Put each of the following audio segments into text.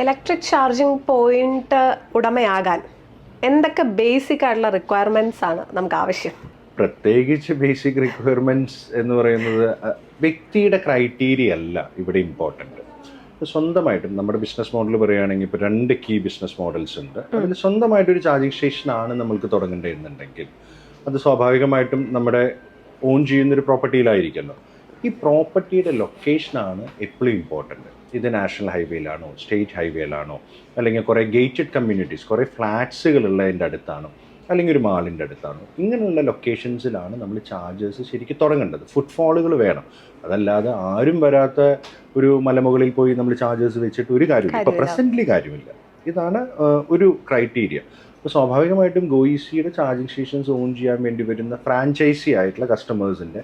Electric charging point ഉടമയാകാൻ എന്തൊക്കെ basic ആയിട്ടുള്ള requirements ആണ് നമുക്ക് ആവശ്യം? പ്രത്യേകിച്ച് ബേസിക് റിക്വയർമെന്റ്സ് എന്ന് പറയുന്നത് വ്യക്തിയുടെ ക്രൈറ്റീരിയ അല്ല ഇവിടെ ഇമ്പോർട്ടന്റ് സ്വന്തമായിട്ടും നമ്മുടെ ബിസിനസ് മോഡൽ പറയുകയാണെങ്കിൽ ഇപ്പോൾ രണ്ട് കീ ബിസിനസ് മോഡൽസ് ഉണ്ട്. അതിൽ സ്വന്തമായിട്ട് ഒരു ചാർജിങ് സ്റ്റേഷൻ ആണ് നമ്മൾക്ക് തുടങ്ങേണ്ടതെന്നുണ്ടെങ്കിൽ അത് സ്വാഭാവികമായിട്ടും നമ്മുടെ ഓൺ ചെയ്യുന്നൊരു പ്രോപ്പർട്ടിയിലായിരിക്കുന്നു ഈ പ്രോപ്പർട്ടിയുടെ ലൊക്കേഷനാണ് എപ്പോഴും ഇമ്പോർട്ടന്റ് ഇത് നാഷണൽ ഹൈവേയിലാണോ സ്റ്റേറ്റ് ഹൈവേയിലാണോ അല്ലെങ്കിൽ കുറേ ഗേറ്റഡ് കമ്മ്യൂണിറ്റീസ് കുറേ ഫ്ലാറ്റ്സുകളുള്ളതിന്റെ അടുത്താണോ അല്ലെങ്കിൽ ഒരു മാളിന്റെ അടുത്താണോ ഇങ്ങനെയുള്ള ലൊക്കേഷൻസിലാണ് നമ്മൾ ചാർജേഴ്സ് ശരിക്കും തുടങ്ങേണ്ടത്. ഫുട്ഫോളുകൾ വേണം. അതല്ലാതെ ആരും വരാത്ത ഒരു മലമുകളിൽ പോയി നമ്മൾ ചാർജേഴ്സ് വെച്ചിട്ട് ഒരു കാര്യമില്ല. ഇപ്പോൾ. പ്രസന്റ്ലി കാര്യമില്ല. ഇതാണ് ഒരു ക്രൈറ്റീരിയ. അപ്പോൾ സ്വാഭാവികമായിട്ടും ഗോയിസിയുടെ ചാർജിങ് സ്റ്റേഷൻസ് ഓൺ ചെയ്യാൻ വേണ്ടി വരുന്ന ഫ്രാഞ്ചൈസി ആയിട്ടുള്ള കസ്റ്റമേഴ്സിന്റെ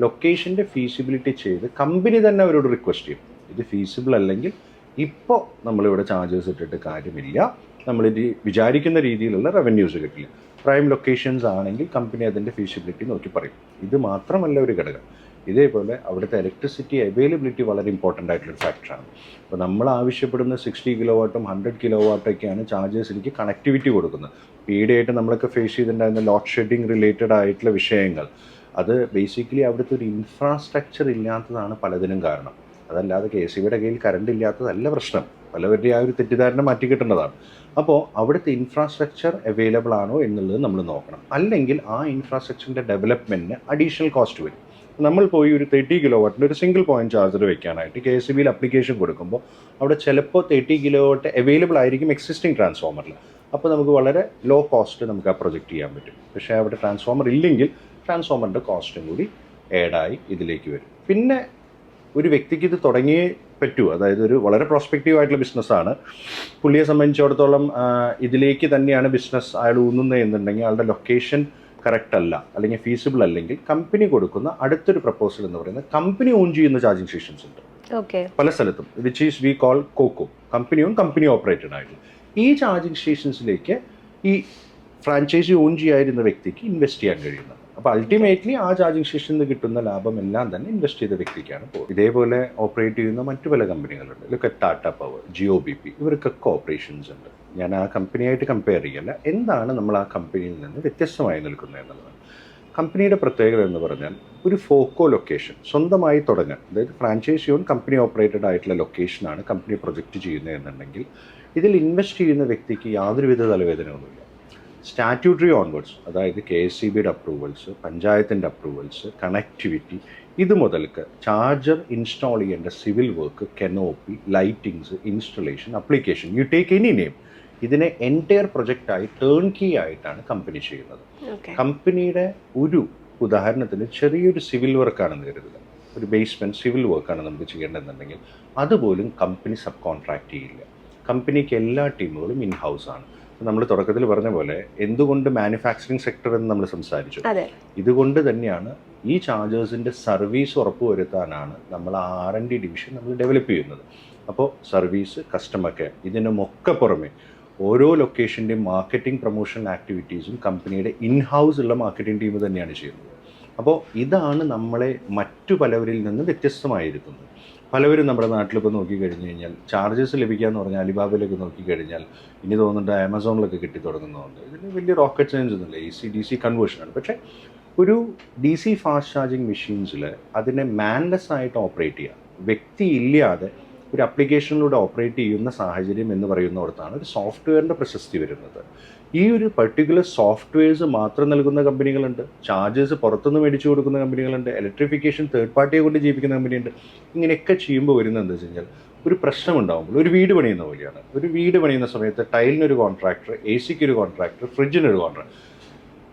ലൊക്കേഷന്റെ ഫീസിബിലിറ്റി ചെയ്ത് കമ്പനി തന്നെ അവരോട് റിക്വസ്റ്റ് ചെയ്യും. ഇത് ഫീസിബിൾ അല്ലെങ്കിൽ ഇപ്പോൾ നമ്മളിവിടെ ചാർജസ് ഇട്ടിട്ട് കാര്യമില്ല. നമ്മൾ വിചാരിക്കുന്ന രീതിയിലുള്ള റവന്യൂസ് കിട്ടില്ല. പ്രൈം ലൊക്കേഷൻസ് ആണെങ്കിൽ കമ്പനി അതിന്റെ ഫീസിബിലിറ്റി നോക്കി പറയും. ഇത് മാത്രമല്ല ഒരു ഘടകം. ഇതേപോലെ അവിടുത്തെ ഇലക്ട്രിസിറ്റി അവൈലബിലിറ്റി വളരെ ഇമ്പോർട്ടന്റ് ആയിട്ടുള്ളൊരു ഫാക്ടറാണ് അപ്പോൾ നമ്മൾ ആവശ്യപ്പെടുന്ന സിക്സ്റ്റി കിലോ വാട്ടും ഹൺഡ്രഡ് കിലോ വാട്ടൊക്കെയാണ് ചാർജേഴ്സിലേക്ക് കണക്ടിവിറ്റി കൊടുക്കുന്നത്. പീഡിയായിട്ട് നമ്മളൊക്കെ ഫേസ് ചെയ്തിട്ടുണ്ടായിരുന്ന ലോഡ് ഷെഡിങ് റിലേറ്റഡ് ആയിട്ടുള്ള വിഷയങ്ങൾ. അത് ബേസിക്കലി അവിടുത്തെ ഒരു ഇൻഫ്രാസ്ട്രക്ചർ ഇല്ലാത്തതാണ് പലതിനും കാരണം. അതല്ലാതെ കെ സി ബിയുടെ കയ്യിൽ കറണ്ട് ഇല്ലാത്തതല്ല പ്രശ്നം. പലവരുടെ ആ ഒരു തെറ്റിദ്ധാരണ മാറ്റി കിട്ടേണ്ടതാണ് അപ്പോൾ അവിടുത്തെ ഇൻഫ്രാസ്ട്രക്ചർ അവൈലബിൾ ആണോ എന്നുള്ളത് നമ്മൾ നോക്കണം. അല്ലെങ്കിൽ ആ ഇൻഫ്രാസ്ട്രക്ചറിന്റെ ഡെവലപ്മെന്റിന് അഡീഷണൽ കോസ്റ്റ് വരും. നമ്മൾ പോയി ഒരു തേർട്ടി കിലോ വാട്ടിന്റെ ഒരു സിംഗിൾ പോയിന്റ് ചാർജർ വെക്കാനായിട്ട് കെ എസ് ബിയിൽ അപ്ലിക്കേഷൻ കൊടുക്കുമ്പോൾ അവിടെ ചിലപ്പോൾ തേർട്ടി കിലോ വാട്ട് അവൈലബിൾ ആയിരിക്കും എക്സിസ്റ്റിംഗ് ട്രാൻസ്ഫോമറിൽ അപ്പോൾ നമുക്ക് വളരെ ലോ കോസ്റ്റ് നമുക്ക് ആ പ്രൊജക്റ്റ് ചെയ്യാൻ പറ്റും. പക്ഷേ അവിടെ ട്രാൻസ്ഫോമർ ഇല്ലെങ്കിൽ ട്രാൻസ്ഫോമറിന്റെ കോസ്റ്റും കൂടി ആഡായി ഇതിലേക്ക് വരും. പിന്നെ ഒരു വ്യക്തിക്ക് ഇത് തുടങ്ങിയേ പറ്റൂ. അതായത് ഒരു വളരെ പ്രോസ്പെക്റ്റീവ് ആയിട്ടുള്ള ബിസിനസ്സാണ് പുള്ളിയെ സംബന്ധിച്ചിടത്തോളം ഇതിലേക്ക് തന്നെയാണ് ബിസിനസ് അയാൾ ഊന്നുന്നത് എന്നുണ്ടെങ്കിൽ അയാളുടെ ലൊക്കേഷൻ കറക്റ്റ് അല്ല. അല്ലെങ്കിൽ ഫീസിബിൾ അല്ലെങ്കിൽ കമ്പനി കൊടുക്കുന്ന അടുത്തൊരു പ്രപ്പോസൽ എന്ന് പറയുന്നത് കമ്പനി ഓൺ ചെയ്യുന്ന ചാർജിങ് സ്റ്റേഷൻസ് ഉണ്ട്. ഓക്കെ പല സ്ഥലത്തും. Which is we call COCO company own company operated ആയിട്ട്. ഈ ചാർജിങ് സ്റ്റേഷൻസിലേക്ക് ഈ ഫ്രാഞ്ചൈസി ഓൺ ചെയ്യാതിരുന്ന വ്യക്തിക്ക് ഇൻവെസ്റ്റ് ചെയ്യാൻ കഴിയുന്നത് അപ്പോൾ അൾട്ടിമേറ്റ്ലി ആ ചാർജിങ് സ്റ്റേഷനിൽ നിന്ന് കിട്ടുന്ന ലാഭം എല്ലാം തന്നെ ഇൻവെസ്റ്റ് ചെയ്ത വ്യക്തിക്കാണ് പോകുന്നത് ഇതേപോലെ ഓപ്പറേറ്റ് ചെയ്യുന്ന മറ്റു പല കമ്പനികളുണ്ട് ഇതൊക്കെ Tata power Jio B P ഇവർക്കൊക്കെ ഓപ്പറേഷൻസ് ഉണ്ട്. ഞാൻ ആ കമ്പനിയായിട്ട് കമ്പയർ ചെയ്യല്ല. എന്താണ് നമ്മൾ ആ കമ്പനിയിൽ നിന്ന് വ്യത്യസ്തമായി നിൽക്കുന്നത് എന്നുള്ളത്. കമ്പനിയുടെ പ്രത്യേകത എന്ന് പറഞ്ഞാൽ ഒരു ഫോക്കോ ലൊക്കേഷൻ സ്വന്തമായി തുടങ്ങാൻ. അതായത് ഫ്രാഞ്ചൈസി ഓൺ കമ്പനി ഓപ്പറേറ്റഡ് ആയിട്ടുള്ള ലൊക്കേഷനാണ് കമ്പനി പ്രൊജക്റ്റ് ചെയ്യുന്നത് എന്നുണ്ടെങ്കിൽ ഇതിൽ ഇൻവെസ്റ്റ് ചെയ്യുന്ന വ്യക്തിക്ക് യാതൊരുവിധ തലവേദനയൊന്നുമില്ല. സ്റ്റാറ്റ്യൂട്ടറി ഓൺവേർഡ്സ് അതായത് കെ എസ് സി ബിയുടെ അപ്രൂവൽസ് പഞ്ചായത്തിന്റെ അപ്രൂവൽസ് കണക്ടിവിറ്റി ഇത് മുതൽക്ക് ചാർജർ ഇൻസ്റ്റാൾ ചെയ്യേണ്ട civil work canopy lightings installation application you take any name ഇതിനെ എന്റയർ പ്രൊജക്റ്റായി ടേൺ കീ ആയിട്ടാണ് കമ്പനി ചെയ്യുന്നത്. കമ്പനിയുടെ ഒരു ഉദാഹരണത്തിന് ചെറിയൊരു സിവിൽ വർക്കാണെന്ന് കരുതുക ഒരു ബേസ്മെന്റ് സിവിൽ വർക്കാണ് നമുക്ക് ചെയ്യേണ്ടതെന്നുണ്ടെങ്കിൽ അതുപോലും കമ്പനി സബ് കോൺട്രാക്ട് ചെയ്യില്ല കമ്പനിക്ക് എല്ലാ ടീമുകളും ഇൻ ഹൗസ് ആണ്. നമ്മൾ തുടക്കത്തിൽ പറഞ്ഞ പോലെ എന്തുകൊണ്ട് മാനുഫാക്ചറിങ് സെക്ടർ എന്ന് നമ്മൾ സംസാരിച്ചു. ഇതുകൊണ്ട് തന്നെയാണ് ഈ ചാർജേഴ്സിന്റെ സർവീസ് ഉറപ്പുവരുത്താനാണ് നമ്മൾ ആർ എൻ ഡി ഡിവിഷൻ നമ്മൾ ഡെവലപ്പ് ചെയ്യുന്നത്. അപ്പോൾ സർവീസ് കസ്റ്റമർ കെയർ ഇതിനുമൊക്കെ പുറമെ ഓരോ ലൊക്കേഷന്റെയും മാർക്കറ്റിംഗ് പ്രൊമോഷൻ ആക്ടിവിറ്റീസും കമ്പനിയുടെ ഇൻ ഹൗസ് ഉള്ള മാർക്കറ്റിംഗ് ടീം തന്നെയാണ് ചെയ്യുന്നത്. അപ്പോൾ ഇതാണ് നമ്മളെ മറ്റു പലവരിൽ നിന്ന് വ്യത്യസ്തമായിരിക്കുന്നത്. പലവരും നമ്മുടെ നാട്ടിലിപ്പോൾ നോക്കിക്കഴിഞ്ഞ് കഴിഞ്ഞാൽ ചാർജസ് ലഭിക്കുക പറഞ്ഞാൽ അലിബാബയിലൊക്കെ നോക്കിക്കഴിഞ്ഞാൽ ഇനി തോന്നുന്നുണ്ട് ആമസോണിലൊക്കെ കിട്ടി തുടങ്ങുന്നുണ്ട് ഇതിന് വലിയ റോക്കറ്റ് സയൻസ് ഒന്നുമില്ല എ സി ഡി സി കൺവേർഷനാണ് പക്ഷേ ഒരു ഡി സി ഫാസ്റ്റ് ചാർജിങ് മെഷീൻസിൽ അതിനെ മാൻലെസ് ആയിട്ട് ഓപ്പറേറ്റ് ചെയ്യുക വ്യക്തി ഇല്ലാതെ ഒരു അപ്ലിക്കേഷനിലൂടെ ഓപ്പറേറ്റ് ചെയ്യുന്ന സാഹചര്യം എന്ന് പറയുന്നിടത്താണ് ഒരു സോഫ്റ്റ്വെയറിന്റെ പ്രശസ്തി വരുന്നത്. ഈ ഒരു പർട്ടിക്കുലർ സോഫ്റ്റ്വെയർസ് മാത്രം നൽകുന്ന കമ്പനികളുണ്ട്. ചാർജേഴ്സ് പുറത്തുനിന്ന് മേടിച്ചു കൊടുക്കുന്ന കമ്പനികളുണ്ട്. ഇലക്ട്രിഫിക്കേഷൻ തേർഡ് പാർട്ടിയെ കൊണ്ട് ജീവിക്കുന്ന കമ്പനിയുണ്ട്. ഇങ്ങനെയൊക്കെ ചെയ്യുമ്പോൾ വരുന്നത് എന്താ വെച്ച് കഴിഞ്ഞാൽ ഒരു പ്രശ്നം ഉണ്ടാകുമ്പോൾ ഒരു വീട് പണിയുന്ന പോലെയാണ്. ഒരു വീട് പണിയുന്ന സമയത്ത് ടൈലിനൊരു കോൺട്രാക്ടർ എ സിക്ക് ഒരു കോൺട്രാക്ടർ ഫ്രിഡ്ജിനൊരു കോൺട്രാക്ടർ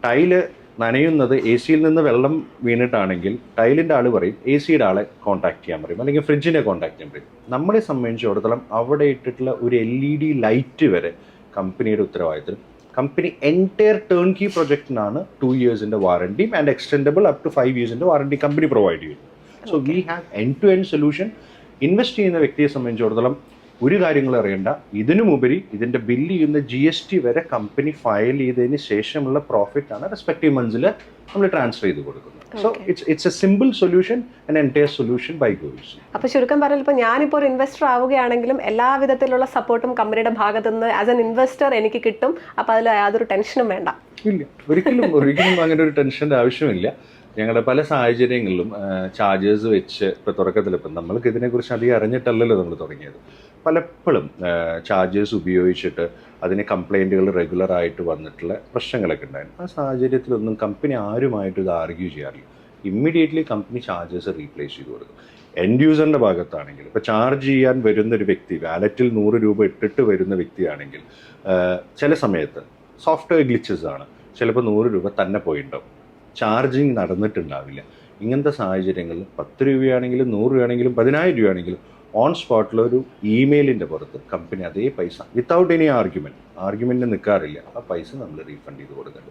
ടൈൽ നനയുന്നത് എ സിയിൽ നിന്ന് വെള്ളം വീണിട്ടാണെങ്കിൽ ടൈലിന്റെ ആൾ പറയും എ സിയുടെ ആളെ കോൺടാക്ട് ചെയ്യാൻ പറയും അല്ലെങ്കിൽ ഫ്രിഡ്ജിനെ കോൺടാക്ട് ചെയ്യാൻ പറയും. നമ്മളെ സംബന്ധിച്ചിടത്തോളം അവിടെ ഇട്ടിട്ടുള്ള ഒരു എൽ ഇ ഡി ലൈറ്റ് വരെ കമ്പനിയുടെ ഉത്തരവാദിത്തം. കമ്പനി എന്റയർ ടേൺ കീ പ്രൊജക്റ്റിനാണ് ടു ഇയേഴ്സിന്റെ വാറണ്ടിയും and extendable up to five ഇയേഴ്സിന്റെ warranty company provide ചെയ്യും so we have end to end solution invest ചെയ്യുന്ന വ്യക്തിയെ സംബന്ധിച്ചിടത്തോളം ഒരു കാര്യങ്ങളും അറിയണ്ട. ഇതിനുമുപരി ഇതിന്റെ ബില്ല് ചെയ്യുന്ന ജി എസ് ടി വരെ കമ്പനി ഫയൽ ചെയ്തതിന് ശേഷമുള്ള പ്രോഫിറ്റ് ആണ് റെസ്പെക്റ്റീവ് മന്ത്സിൽ നമ്മൾ ട്രാൻസ്ഫർ ചെയ്ത് കൊടുക്കുന്നത്. So. It's it's a simple solution and entire solution by ഗോയിസ് അപ്പൊ ചുരുക്കം പറഞ്ഞാൽ ഇപ്പൊ ഞാനിപ്പോൾ ഒരു ഇൻവെസ്റ്റർ ആവുകയാണെങ്കിലും എല്ലാ വിധത്തിലുള്ള സപ്പോർട്ടും കമ്പനിയുടെ ഭാഗത്തു നിന്ന് ആസ് എൻ ഇൻവെസ്റ്റർ എനിക്ക് കിട്ടും. അപ്പൊ അതിൽ യാതൊരു ടെൻഷനും വേണ്ട. ഇല്ല. ഒരിക്കലും ഒരിക്കലും അങ്ങനെ ഒരു ടെൻഷന്റെ ആവശ്യമില്ല. ഞങ്ങളുടെ പല സാഹചര്യങ്ങളിലും ചാർജേഴ്സ് വെച്ച് ഇപ്പോൾ തുടക്കത്തിൽ ഇപ്പം നമ്മൾക്ക് ഇതിനെക്കുറിച്ച് അധികം അറിഞ്ഞിട്ടല്ലല്ലോ നമ്മൾ തുടങ്ങിയത്. പലപ്പോഴും ചാർജേഴ്സ് ഉപയോഗിച്ചിട്ട് അതിന് കംപ്ലൈന്റുകൾ റെഗുലറായിട്ട് വന്നിട്ടുള്ള പ്രശ്നങ്ങളൊക്കെ ഉണ്ടായിരുന്നു. ആ സാഹചര്യത്തിലൊന്നും കമ്പനി ആരുമായിട്ട് ഇത് ആർഗ്യൂ ചെയ്യാറില്ല. ഇമ്മീഡിയറ്റ്ലി കമ്പനി ചാർജേഴ്സ് റീപ്ലേസ് ചെയ്ത് കൊടുക്കും. എൻഡ് യൂസറിന്റെ ഭാഗത്താണെങ്കിൽ ഇപ്പോൾ ചാർജ് ചെയ്യാൻ വരുന്ന ഒരു വ്യക്തി വാലറ്റിൽ നൂറ് രൂപ ഇട്ടിട്ട് വരുന്ന വ്യക്തിയാണെങ്കിൽ ചില സമയത്ത് സോഫ്റ്റ്വെയർ ഗ്ലിച്ചസ് ആണ്. ചിലപ്പോൾ നൂറ് രൂപ തന്നെ പോയിട്ടുണ്ടാവും ചാർജിങ് നടന്നിട്ടുണ്ടാവില്ല. ഇങ്ങനത്തെ സാഹചര്യങ്ങളിൽ പത്ത് രൂപയാണെങ്കിലും നൂറ് രൂപയാണെങ്കിലും പതിനായിരം രൂപയാണെങ്കിലും ഓൺ സ്പോട്ടിൽ ഒരു ഇമെയിലിന്റെ പുറത്ത് കമ്പനി അതേ പൈസ വിത്തൗട്ട് എനി ആർഗ്യുമെന്റ് ആർഗ്യുമെന്റിന് നിൽക്കാറില്ല ആ പൈസ നമ്മൾ റീഫണ്ട് ചെയ്ത് കൊടുക്കുന്നുണ്ട്